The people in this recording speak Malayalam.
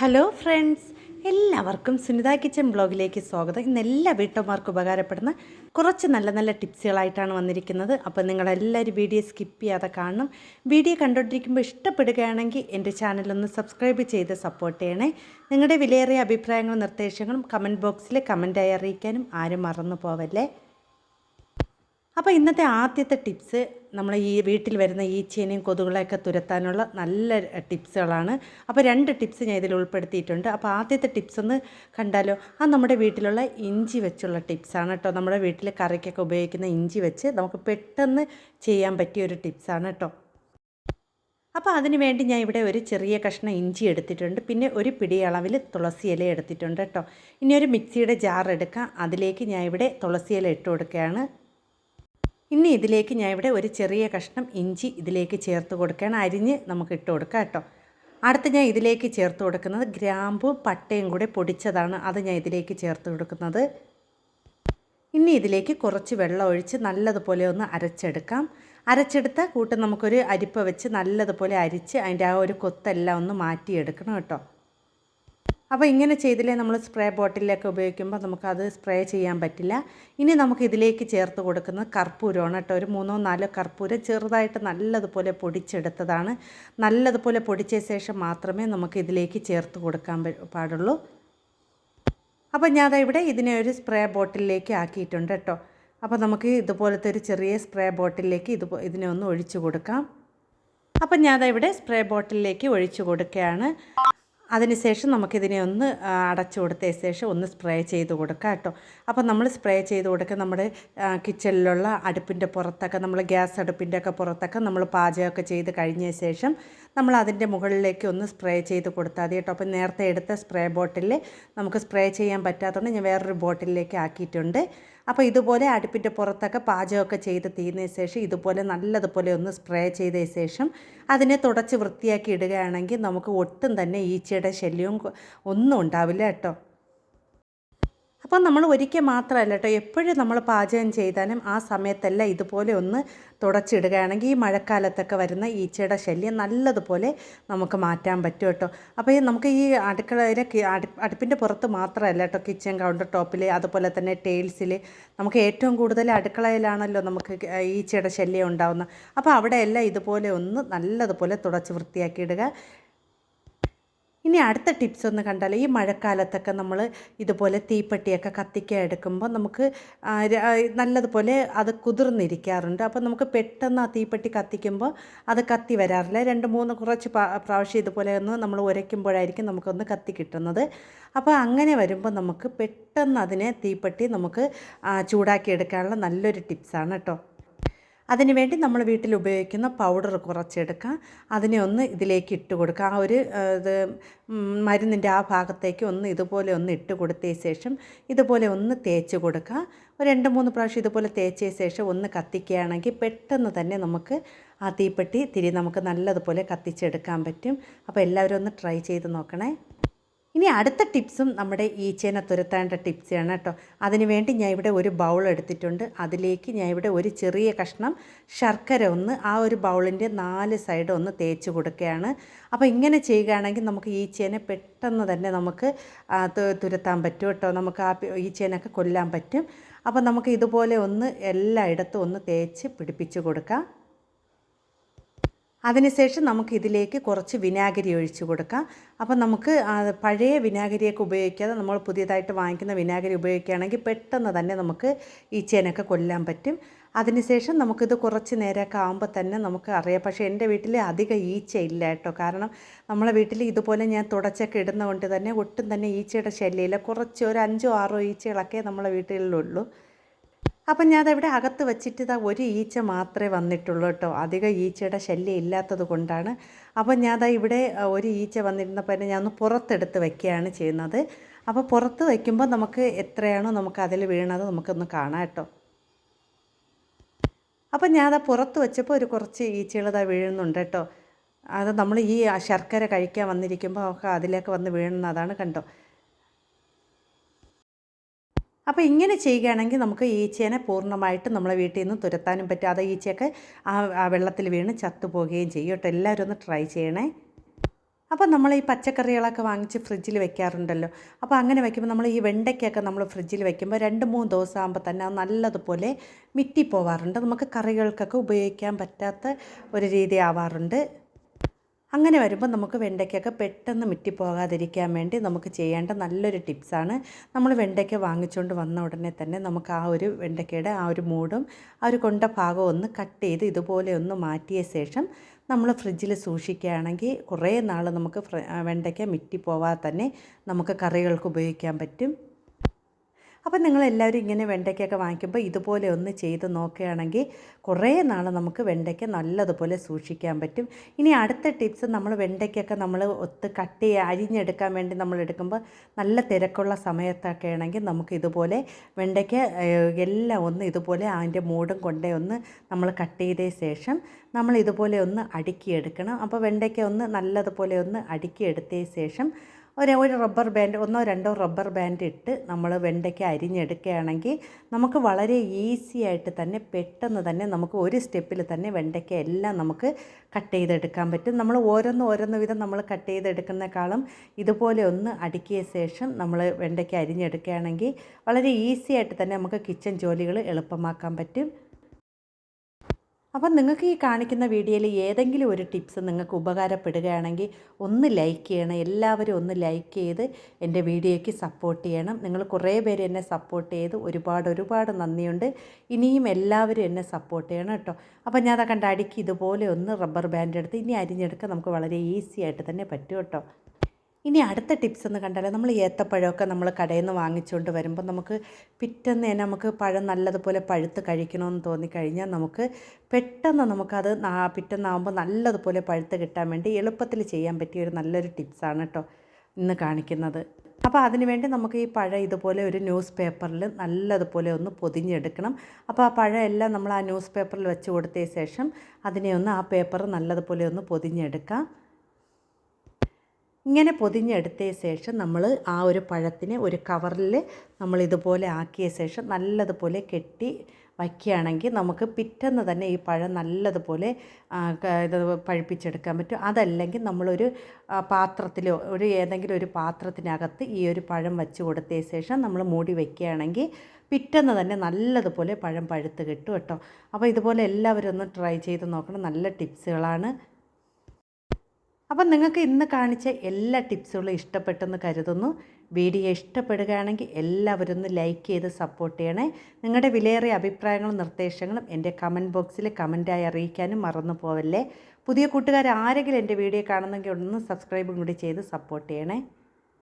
ഹലോ ഫ്രണ്ട്സ് എല്ലാവർക്കും സുനിത കിച്ചൻ ബ്ലോഗിലേക്ക് സ്വാഗതം. ഇന്ന് എല്ലാ വീട്ടമ്മമാർക്കും ഉപകാരപ്പെടുന്ന കുറച്ച് നല്ല നല്ല ടിപ്സുകളായിട്ടാണ് വന്നിരിക്കുന്നത്. അപ്പോൾ നിങ്ങളെല്ലാവരും വീഡിയോ സ്കിപ്പ് ചെയ്യാതെ കാണണം. വീഡിയോ കണ്ടുകൊണ്ടിരിക്കുമ്പോൾ ഇഷ്ടപ്പെടുകയാണെങ്കിൽ എന്റെ ചാനലൊന്ന് സബ്സ്ക്രൈബ് ചെയ്ത് സപ്പോർട്ട് ചെയ്യണേ. നിങ്ങളുടെ വിലയേറിയ അഭിപ്രായങ്ങളും നിർദ്ദേശങ്ങളും കമന്റ് ബോക്സിൽ കമന്റായി അറിയിക്കാനും ആരും മറന്നു പോവല്ലേ? അപ്പോൾ ഇന്നത്തെ ആദ്യത്തെ ടിപ്സ് നമ്മൾ ഈ വീട്ടിൽ വരുന്ന ഈച്ചേനെയും കൊതുകളെയൊക്കെ തുരത്താനുള്ള നല്ല ടിപ്സുകളാണ്. അപ്പോൾ രണ്ട് ടിപ്സ് ഞാൻ ഇതിൽ ഉൾപ്പെടുത്തിയിട്ടുണ്ട്. അപ്പോൾ ആദ്യത്തെ ടിപ്സ് ഒന്ന് കണ്ടാലോ? ആ നമ്മുടെ വീട്ടിലുള്ള ഇഞ്ചി വെച്ചുള്ള ടിപ്സാണ് കേട്ടോ. നമ്മുടെ വീട്ടിൽ കറിക്കൊക്കെ ഉപയോഗിക്കുന്ന ഇഞ്ചി വെച്ച് നമുക്ക് പെട്ടെന്ന് ചെയ്യാൻ പറ്റിയ ഒരു ടിപ്സാണ് കേട്ടോ. അപ്പോൾ അതിന് വേണ്ടി ഞാൻ ഇവിടെ ഒരു ചെറിയ കഷ്ണം ഇഞ്ചി എടുത്തിട്ടുണ്ട്. പിന്നെ ഒരു പിടി അളവിൽ തുളസി ഇല എടുത്തിട്ടുണ്ട് കേട്ടോ. ഇനി ഒരു മിക്സിയുടെ ജാർ എടുക്കാം. അതിലേക്ക് ഞാൻ ഇവിടെ തുളസി ഇല ഇട്ട് കൊടുക്കുകയാണ്. ഇനി ഇതിലേക്ക് ഞാൻ ഇവിടെ ഒരു ചെറിയ കഷ്ണം ഇഞ്ചി ഇതിലേക്ക് ചേർത്ത് കൊടുക്കുകയാണ്. അരിഞ്ഞ് നമുക്ക് ഇട്ട് കൊടുക്കാം കേട്ടോ. അടുത്ത് ഞാൻ ഇതിലേക്ക് ചേർത്ത് കൊടുക്കുന്നത് ഗ്രാമ്പും പട്ടയും കൂടെ പൊടിച്ചതാണ്. അത് ഞാൻ ഇതിലേക്ക് ചേർത്ത് കൊടുക്കുന്നത്. ഇനി ഇതിലേക്ക് കുറച്ച് വെള്ളം ഒഴിച്ച് നല്ലതുപോലെ ഒന്ന് അരച്ചെടുക്കാം. അരച്ചെടുത്ത കൂട്ട് നമുക്കൊരു അരിപ്പ വെച്ച് നല്ലതുപോലെ അരിച്ച് അതിന്റെ ആ ഒരു കൊത്തെല്ലാം ഒന്ന് മാറ്റിയെടുക്കണം കേട്ടോ. അപ്പോൾ ഇങ്ങനെ ചെയ്തില്ലേ നമ്മൾ സ്പ്രേ ബോട്ടിലൊക്കെ ഉപയോഗിക്കുമ്പോൾ നമുക്കത് സ്പ്രേ ചെയ്യാൻ പറ്റില്ല. ഇനി നമുക്ക് ഇതിലേക്ക് ചേർത്ത് കൊടുക്കുന്നത് കർപ്പൂരമാണ് കേട്ടോ. ഒരു മൂന്നോ നാലോ കർപ്പൂരം ചെറുതായിട്ട് നല്ലതുപോലെ പൊടിച്ചെടുത്തതാണ്. നല്ലതുപോലെ പൊടിച്ച ശേഷം മാത്രമേ നമുക്ക് ഇതിലേക്ക് ചേർത്ത് കൊടുക്കാൻ പാടുള്ളൂ. അപ്പോൾ ഞാൻ ഇവിടെ ഇതിനെ ഒരു സ്പ്രേ ബോട്ടിലേക്ക് ആക്കിയിട്ടുണ്ട് കേട്ടോ. അപ്പോൾ നമുക്ക് ഇതുപോലത്തെ ഒരു ചെറിയ സ്പ്രേ ബോട്ടിലേക്ക് ഇത് ഇതിനെ ഒന്ന് ഒഴിച്ചു കൊടുക്കാം. അപ്പം ഞാൻ ഇവിടെ സ്പ്രേ ബോട്ടിലേക്ക് ഒഴിച്ചു കൊടുക്കുകയാണ്. അതിനുശേഷം നമുക്കിതിനെ ഒന്ന് അടച്ചു കൊടുത്ത ശേഷം ഒന്ന് സ്പ്രേ ചെയ്ത് കൊടുക്കാം കേട്ടോ. അപ്പോൾ നമ്മൾ സ്പ്രേ ചെയ്ത് കൊടുക്കുക നമ്മുടെ കിച്ചണിലുള്ള അടുപ്പിന്റെ പുറത്തൊക്കെ നമ്മൾ ഗ്യാസ് അടുപ്പിന്റെ ഒക്കെ പുറത്തൊക്കെ നമ്മൾ പാചകമൊക്കെ ചെയ്ത് കഴിഞ്ഞ ശേഷം നമ്മൾ അതിന്റെ മുകളിലേക്ക് ഒന്ന് സ്പ്രേ ചെയ്ത് കൊടുത്താൽ മതി കേട്ടോ. അപ്പോൾ നേരത്തെ എടുത്ത സ്പ്രേ ബോട്ടിൽ നമുക്ക് സ്പ്രേ ചെയ്യാൻ പറ്റാത്തതുകൊണ്ട് ഞാൻ വേറൊരു ബോട്ടിലേക്ക് ആക്കിയിട്ടുണ്ട്. അപ്പോൾ ഇതുപോലെ അടുപ്പിന്റെ പുറത്തൊക്കെ പാചകമൊക്കെ ചെയ്ത് തീർന്നതിന് ശേഷം ഇതുപോലെ നല്ലതുപോലെ ഒന്ന് സ്പ്രേ ചെയ്ത ശേഷം അതിനെ തുടച്ച് വൃത്തിയാക്കി ഇടുകയാണെങ്കിൽ നമുക്ക് ഒട്ടും തന്നെ ഈച്ചയുടെ ശല്യവും ഒന്നും ഉണ്ടാവില്ല കേട്ടോ. അപ്പോൾ നമ്മൾ ഒരിക്കൽ മാത്രമല്ല കേട്ടോ എപ്പോഴും നമ്മൾ പാചകം ചെയ്താലും ആ സമയത്തല്ല ഇതുപോലെ ഒന്ന് തുടച്ചിടുകയാണെങ്കിൽ ഈ മഴക്കാലത്തൊക്കെ വരുന്ന ഈച്ചയുടെ ശല്യം നല്ലതുപോലെ നമുക്ക് മാറ്റാൻ പറ്റും കേട്ടോ. അപ്പോൾ ഈ നമുക്ക് ഈ അടുക്കളയിലെ അടുപ്പിന്റെ പുറത്ത് മാത്രമല്ല കേട്ടോ കിച്ചൺ കൗണ്ടർ ടോപ്പിൽ അതുപോലെ തന്നെ ടെയിൽസിൽ നമുക്ക് ഏറ്റവും കൂടുതൽ അടുക്കളയിലാണല്ലോ നമുക്ക് ഈച്ചയുടെ ശല്യം ഉണ്ടാകുന്നത് അപ്പോൾ അവിടെയെല്ലാം ഇതുപോലെ ഒന്ന് നല്ലതുപോലെ തുടച്ച് വൃത്തിയാക്കിയിടുക ഇനി അടുത്ത ടിപ്സ് ഒന്ന് കണ്ടാൽ ഈ മഴക്കാലത്തൊക്കെ നമ്മൾ ഇതുപോലെ തീപ്പെട്ടിയൊക്കെ കത്തിക്കാൻ എടുക്കുമ്പോൾ നമുക്ക് നല്ലതുപോലെ അത് കുതിർന്നിരിക്കാറുണ്ട്. അപ്പോൾ നമുക്ക് പെട്ടെന്ന് ആ തീപ്പെട്ടി കത്തിക്കുമ്പോൾ അത് കത്തി വരാറില്ല. രണ്ട് മൂന്ന് കുറച്ച് പ്രാവശ്യം ഇതുപോലെ ഒന്ന് നമ്മൾ ഉരയ്ക്കുമ്പോഴായിരിക്കും നമുക്കൊന്ന് കത്തി കിട്ടുന്നത്. അപ്പോൾ അങ്ങനെ വരുമ്പോൾ നമുക്ക് പെട്ടെന്ന് അതിനെ തീപ്പെട്ടി നമുക്ക് ചൂടാക്കി എടുക്കാനുള്ള നല്ലൊരു ടിപ്സാണ് കേട്ടോ. അതിനുവേണ്ടി നമ്മൾ വീട്ടിൽ ഉപയോഗിക്കുന്ന പൗഡർ കുറച്ചെടുക്കുക. അതിനെ ഒന്ന് ഇതിലേക്ക് ഇട്ട് കൊടുക്കുക. ആ ഒരു ഇത് മരുന്നിന്റെ ആ ഭാഗത്തേക്ക് ഒന്ന് ഇതുപോലെ ഒന്ന് ഇട്ട് കൊടുത്തതിന് ശേഷം ഇതുപോലെ ഒന്ന് തേച്ച് കൊടുക്കുക. ഒരു രണ്ട് മൂന്ന് പ്രാവശ്യം ഇതുപോലെ തേച്ചതിന് ശേഷം ഒന്ന് കത്തിക്കുകയാണെങ്കിൽ പെട്ടെന്ന് തന്നെ നമുക്ക് ആ തീപ്പെട്ടി തിരി നമുക്ക് നല്ലതുപോലെ കത്തിച്ചെടുക്കാൻ പറ്റും. അപ്പോൾ എല്ലാവരും ഒന്ന് ട്രൈ ചെയ്ത് നോക്കണേ. ഇനി അടുത്ത ടിപ്സും നമ്മുടെ ഈച്ചേനെ തുരത്തേണ്ട ടിപ്സാണ് കേട്ടോ. അതിനുവേണ്ടി ഞാൻ ഇവിടെ ഒരു ബൗൾ എടുത്തിട്ടുണ്ട്. അതിലേക്ക് ഞാൻ ഇവിടെ ഒരു ചെറിയ കഷ്ണം ശർക്കര ഒന്ന് ആ ഒരു ബൗളിന്റെ നാല് സൈഡ് ഒന്ന് തേച്ച് കൊടുക്കുകയാണ്. അപ്പോൾ ഇങ്ങനെ ചെയ്യുകയാണെങ്കിൽ നമുക്ക് ഈച്ചേനെ പെട്ടെന്ന് തന്നെ നമുക്ക് തുരത്താൻ പറ്റും കേട്ടോ. നമുക്ക് ആ ഈച്ചേനൊക്കെ കൊല്ലാൻ പറ്റും. അപ്പോൾ നമുക്ക് ഇതുപോലെ ഒന്ന് എല്ലായിടത്തും ഒന്ന് തേച്ച് പിടിപ്പിച്ച് കൊടുക്കാം. അതിനുശേഷം നമുക്ക് ഇതിലേക്ക് കുറച്ച് വിനാഗിരി ഒഴിച്ചു കൊടുക്കാം. അപ്പം നമുക്ക് പഴയ വിനാഗിരിയൊക്കെ ഉപയോഗിക്കാതെ നമ്മൾ പുതിയതായിട്ട് വാങ്ങിക്കുന്ന വിനാഗിരി ഉപയോഗിക്കുകയാണെങ്കിൽ പെട്ടെന്ന് തന്നെ നമുക്ക് ഈ ചേനൊക്കെ കൊല്ലാൻ പറ്റും. അതിനുശേഷം നമുക്കിത് കുറച്ച് നേരമൊക്കെ ആകുമ്പോൾ തന്നെ നമുക്ക് അറിയാം. പക്ഷേ എന്റെ വീട്ടിൽ അധികം ഈച്ച ഇല്ല കേട്ടോ. കാരണം നമ്മളെ വീട്ടിൽ ഇതുപോലെ ഞാൻ തുടച്ചൊക്കെ ഇടുന്നതുകൊണ്ട് തന്നെ ഒട്ടും തന്നെ ഈച്ചയുടെ ശല്യമില്ല. കുറച്ച് ഒരു അഞ്ചോ ആറോ ഈച്ചകളൊക്കെ നമ്മളെ വീട്ടിലുള്ളൂ. അപ്പം ഞാൻ അതവിടെ അകത്ത് വെച്ചിട്ട് ഇതാ ഒരു ഈച്ച മാത്രമേ വന്നിട്ടുള്ളൂ കേട്ടോ. അധികം ഈച്ചയുടെ ശല്യം ഇല്ലാത്തത് കൊണ്ടാണ്. അപ്പം ഞാൻ അതാ ഇവിടെ ഒരു ഈച്ച വന്നിരുന്നപ്പോൾ തന്നെ ഞാൻ ഒന്ന് പുറത്തെടുത്ത് വയ്ക്കുകയാണ് ചെയ്യുന്നത്. അപ്പോൾ പുറത്ത് വയ്ക്കുമ്പോൾ നമുക്ക് എത്രയാണോ നമുക്ക് അതിൽ വീണത് നമുക്കൊന്ന് കാണാം കേട്ടോ. അപ്പം ഞാൻ അതാ പുറത്ത് വെച്ചപ്പോൾ ഒരു കുറച്ച് ഈച്ചകൾ ഇതാ വീഴുന്നുണ്ട് കേട്ടോ. അത് നമ്മൾ ഈ ശർക്കര കഴിക്കാൻ വന്നിരിക്കുമ്പോൾ ഒക്കെ അതിലേക്ക് വന്ന് വീഴുന്നതാണ് കണ്ടോ. അപ്പോൾ ഇങ്ങനെ ചെയ്യുകയാണെങ്കിൽ നമുക്ക് ഈച്ചേനെ പൂർണമായിട്ട് നമ്മളെ വീട്ടിൽ നിന്ന് തുരത്താനും പറ്റും അത് ഈച്ചയൊക്കെ ആ വെള്ളത്തിൽ വീണ് ചത്തുപോകുകയും ചെയ്യും. കേട്ടോ എല്ലാവരും ഒന്ന് ട്രൈ ചെയ്യണേ. അപ്പോൾ നമ്മൾ ഈ പച്ചക്കറികളൊക്കെ വാങ്ങിച്ച് ഫ്രിഡ്ജിൽ വെക്കാറുണ്ടല്ലോ. അപ്പോൾ അങ്ങനെ വെക്കുമ്പോൾ നമ്മൾ ഈ വെണ്ടയ്ക്കൊക്കെ നമ്മൾ ഫ്രിഡ്ജിൽ വെക്കുമ്പോൾ രണ്ട് മൂന്ന് ദിവസം ആകുമ്പോൾ തന്നെ അത് നല്ലതുപോലെ മിറ്റി പോവാറുണ്ട് നമുക്ക് കറികൾക്കൊക്കെ ഉപയോഗിക്കാൻ പറ്റാത്ത ഒരു രീതി ആവാറുണ്ട് അങ്ങനെ വരുമ്പോൾ നമുക്ക് വെണ്ടയ്ക്കൊക്കെ പെട്ടെന്ന് മിറ്റിപ്പോകാതിരിക്കാൻ വേണ്ടി നമുക്ക് ചെയ്യേണ്ട നല്ലൊരു ടിപ്സാണ്. നമ്മൾ വെണ്ടയ്ക്ക വാങ്ങിച്ചുകൊണ്ട് വന്ന ഉടനെ തന്നെ നമുക്ക് ആ ഒരു വെണ്ടയ്ക്കയുടെ ആ ഒരു മൂടും ആ ഒരു കൊണ്ട ഭാഗം ഒന്ന് കട്ട് ചെയ്ത് ഇതുപോലെ ഒന്ന് മാറ്റിയ ശേഷം നമ്മൾ ഫ്രിഡ്ജിൽ സൂക്ഷിക്കുകയാണെങ്കിൽ കുറേ നാൾ നമുക്ക് വെണ്ടയ്ക്ക മിറ്റിപ്പോവാതെ തന്നെ നമുക്ക് കറികൾക്ക് ഉപയോഗിക്കാൻ പറ്റും. അപ്പം നിങ്ങളെല്ലാവരും ഇങ്ങനെ വെണ്ടയ്ക്കൊക്കെ വാങ്ങിക്കുമ്പോൾ ഇതുപോലെ ഒന്ന് ചെയ്ത് നോക്കുകയാണെങ്കിൽ കുറേ നാൾ നമുക്ക് വെണ്ടയ്ക്ക നല്ലതുപോലെ സൂക്ഷിക്കാൻ പറ്റും. ഇനി അടുത്ത ടിപ്സ് നമ്മൾ വെണ്ടയ്ക്കൊക്കെ നമ്മൾ ഒത്ത് കട്ട് ചെയ്യുക അരിഞ്ഞെടുക്കാൻ വേണ്ടി നമ്മൾ എടുക്കുമ്പോൾ നല്ല തിരക്കുള്ള സമയത്തൊക്കെ ആണെങ്കിൽ നമുക്ക് ഇതുപോലെ വെണ്ടയ്ക്ക എല്ലാം ഒന്ന് ഇതുപോലെ അതിന്റെ മൂടും കൊണ്ടേ ഒന്ന് നമ്മൾ കട്ട് ചെയ്ത ശേഷം നമ്മൾ ഇതുപോലെ ഒന്ന് അടുക്കിയെടുക്കണം അപ്പോൾ വെണ്ടയ്ക്ക ഒന്ന് നല്ലതുപോലെ ഒന്ന് അടുക്കിയെടുത്ത ശേഷം ഒരു ഒരു റബ്ബർ ബാൻഡ് ഒന്നോ രണ്ടോ റബ്ബർ ബാൻഡ് ഇട്ട് നമ്മൾ വെണ്ടയ്ക്ക അരിഞ്ഞെടുക്കുകയാണെങ്കിൽ നമുക്ക് വളരെ ഈസി ആയിട്ട് തന്നെ പെട്ടെന്ന് തന്നെ നമുക്ക് ഒരു സ്റ്റെപ്പിൽ തന്നെ വെണ്ടയ്ക്ക എല്ലാം നമുക്ക് കട്ട് ചെയ്തെടുക്കാൻ പറ്റും. നമ്മൾ ഓരോന്ന് ഓരോന്ന് വിധം നമ്മൾ കട്ട് ചെയ്തെടുക്കുന്നേക്കാളും ഇതുപോലെ ഒന്ന് അടുക്കിയ ശേഷം നമ്മൾ വെണ്ടയ്ക്ക അരിഞ്ഞെടുക്കുകയാണെങ്കിൽ വളരെ ഈസി ആയിട്ട് തന്നെ നമുക്ക് കിച്ചൺ ജോലികൾ എളുപ്പമാക്കാൻ പറ്റും. അപ്പം നിങ്ങൾക്ക് ഈ കാണിക്കുന്ന വീഡിയോയിൽ ഏതെങ്കിലും ഒരു ടിപ്സ് നിങ്ങൾക്ക് ഉപകാരപ്പെടുകയാണെങ്കിൽ ഒന്ന് ലൈക്ക് ചെയ്യണം. എല്ലാവരും ഒന്ന് ലൈക്ക് ചെയ്ത് എന്റെ വീഡിയോയ്ക്ക് സപ്പോർട്ട് ചെയ്യണം. നിങ്ങൾ കുറേ പേര് എന്നെ സപ്പോർട്ട് ചെയ്ത് ഒരുപാട് ഒരുപാട് നന്ദിയുണ്ട്. ഇനിയും എല്ലാവരും എന്നെ സപ്പോർട്ട് ചെയ്യണം കേട്ടോ. അപ്പം ഞാൻ അതൊക്കെ കണ്ട അടിക്ക് ഇതുപോലെ ഒന്ന് റബ്ബർ ബാൻഡ് എടുത്ത് ഇനി അരിഞ്ഞെടുക്കാൻ നമുക്ക് വളരെ ഈസി ആയിട്ട് തന്നെ പറ്റും കേട്ടോ. ഇനി അടുത്ത ടിപ്സ് എന്ന് കണ്ടാൽ നമ്മൾ ഏത്തപ്പഴമൊക്കെ നമ്മൾ കടയിൽ നിന്ന് വാങ്ങിച്ചുകൊണ്ട് വരുമ്പോൾ നമുക്ക് പിറ്റേന്ന് തന്നെ നമുക്ക് പഴം നല്ലതുപോലെ പഴുത്ത് കഴിക്കണമെന്ന് തോന്നിക്കഴിഞ്ഞാൽ നമുക്ക് പെട്ടെന്ന് നമുക്കത് പിറ്റേന്നാകുമ്പോൾ നല്ലതുപോലെ പഴുത്ത് കിട്ടാൻ വേണ്ടി എളുപ്പത്തിൽ ചെയ്യാൻ പറ്റിയ ഒരു നല്ലൊരു ടിപ്സാണ് കേട്ടോ ഇന്ന് കാണിക്കുന്നത്. അപ്പോൾ അതിനുവേണ്ടി നമുക്ക് ഈ പഴം ഇതുപോലെ ഒരു ന്യൂസ് പേപ്പറിൽ നല്ലതുപോലെ ഒന്ന് പൊതിഞ്ഞെടുക്കണം. അപ്പോൾ ആ പഴം എല്ലാം നമ്മൾ ആ ന്യൂസ് പേപ്പറിൽ വെച്ച് കൊടുത്തതിന് ശേഷം അതിനെ ഒന്ന് ആ പേപ്പർ നല്ലതുപോലെ ഒന്ന് പൊതിഞ്ഞെടുക്കാം. ഇങ്ങനെ പൊതിഞ്ഞെടുത്ത ശേഷം നമ്മൾ ആ ഒരു പഴത്തിനെ ഒരു കവറിൽ നമ്മൾ ഇതുപോലെ ആക്കിയ ശേഷം നല്ലതുപോലെ കെട്ടി വയ്ക്കുകയാണെങ്കിൽ നമുക്ക് പിറ്റെന്ന് തന്നെ ഈ പഴം നല്ലതുപോലെ ഇത് പഴുപ്പിച്ചെടുക്കാൻ പറ്റും. അതല്ലെങ്കിൽ നമ്മളൊരു പാത്രത്തിലോ ഒരു ഏതെങ്കിലും ഒരു പാത്രത്തിനകത്ത് ഈ ഒരു പഴം വെച്ച് കൊടുത്ത ശേഷം നമ്മൾ മൂടി വയ്ക്കുകയാണെങ്കിൽ പിറ്റെന്ന് തന്നെ നല്ലതുപോലെ പഴം പഴുത്ത് കിട്ടും കേട്ടോ. അപ്പോൾ ഇതുപോലെ എല്ലാവരും ഒന്ന് ട്രൈ ചെയ്ത് നോക്കണം. നല്ല ടിപ്സുകളാണ്. അപ്പം നിങ്ങൾക്ക് ഇന്ന് കാണിച്ച എല്ലാ ടിപ്സുകളും ഇഷ്ടപ്പെട്ടെന്ന് കരുതുന്നു. വീഡിയോ ഇഷ്ടപ്പെടുകയാണെങ്കിൽ എല്ലാവരും ഒന്ന് ലൈക്ക് ചെയ്ത് സപ്പോർട്ട് ചെയ്യണേ. നിങ്ങളുടെ വിലയേറിയ അഭിപ്രായങ്ങളും നിർദ്ദേശങ്ങളും എന്റെ കമന്റ് ബോക്സിൽ കമന്റായി അറിയിക്കാനും മറന്നു പോവല്ലേ. പുതിയ കൂട്ടുകാർ ആരെങ്കിലും എന്റെ വീഡിയോ കാണുന്നെങ്കിൽ ഒന്ന് സബ്സ്ക്രൈബും കൂടി ചെയ്ത് സപ്പോർട്ട് ചെയ്യണേ.